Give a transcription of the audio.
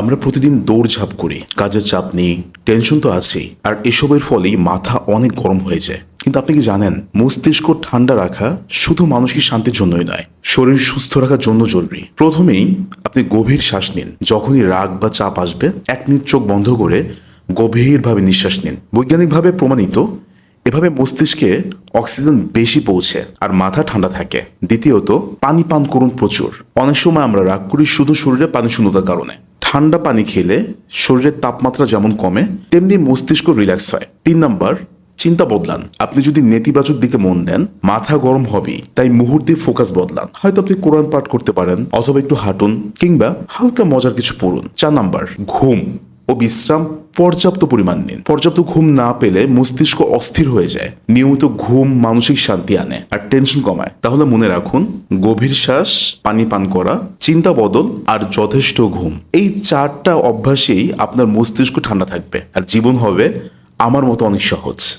আমরা প্রতিদিন দৌড়ঝাঁপ করি, কাজের চাপ নেই টেনশন তো আছেই, আর এসবের ফলেই মাথা অনেক গরম হয়ে যায়। কিন্তু আপনি কি জানেন, মস্তিষ্ক ঠান্ডা রাখা শুধু মানসিক শান্তির জন্যই নয়, শরীর সুস্থ রাখার জন্য জরুরি। প্রথমেই আপনি গভীর শ্বাস নিন। যখনই রাগ বা চাপ আসবে, এক মিনিট চোখ বন্ধ করে গভীরভাবে নিঃশ্বাস নিন। বৈজ্ঞানিকভাবে প্রমাণিত, এভাবে মস্তিষ্কে অক্সিজেন বেশি পৌঁছে আর মাথা ঠান্ডা থাকে। দ্বিতীয়ত, পানি পান করুন প্রচুর। অনেক সময় আমরা রাগ করি শুধু শরীরে পানি শূন্যতার কারণে। ঠান্ডা পানি খেলে শরীরের তাপমাত্রা যেমন কমে, তেমনি মস্তিষ্ক রিল্যাক্স হয়। তিন নম্বর, চিন্তা বদলান। আপনি যদি নেতিবাচক দিকে মন দেন, মাথা গরম হবে, তাই মুহূর্তে ফোকাস বদলান। হয়তো আপনি কোরআন পাঠ করতে পারেন, অথবা একটু হাঁটুন, কিংবা হালকা মজার কিছু পড়ুন। চার নাম্বার, ঘুম। ও বিশ্রাম পর্যাপ্ত পরিমাণ নিন। পর্যাপ্ত ঘুম না পেলে মস্তিষ্ক অস্থির হয়ে যায়। নিয়মিত ঘুম মানসিক শান্তি আনে আর টেনশন কমায়। তাহলে মনে রাখুন, গভীর শ্বাস, পানি পান করা, চিন্তা বদল আর যথেষ্ট ঘুম। এই চারটা অভ্যাসেই আপনার মস্তিষ্ক ঠান্ডা থাকবে আর জীবন হবে আমার মতো অনেক সহজ।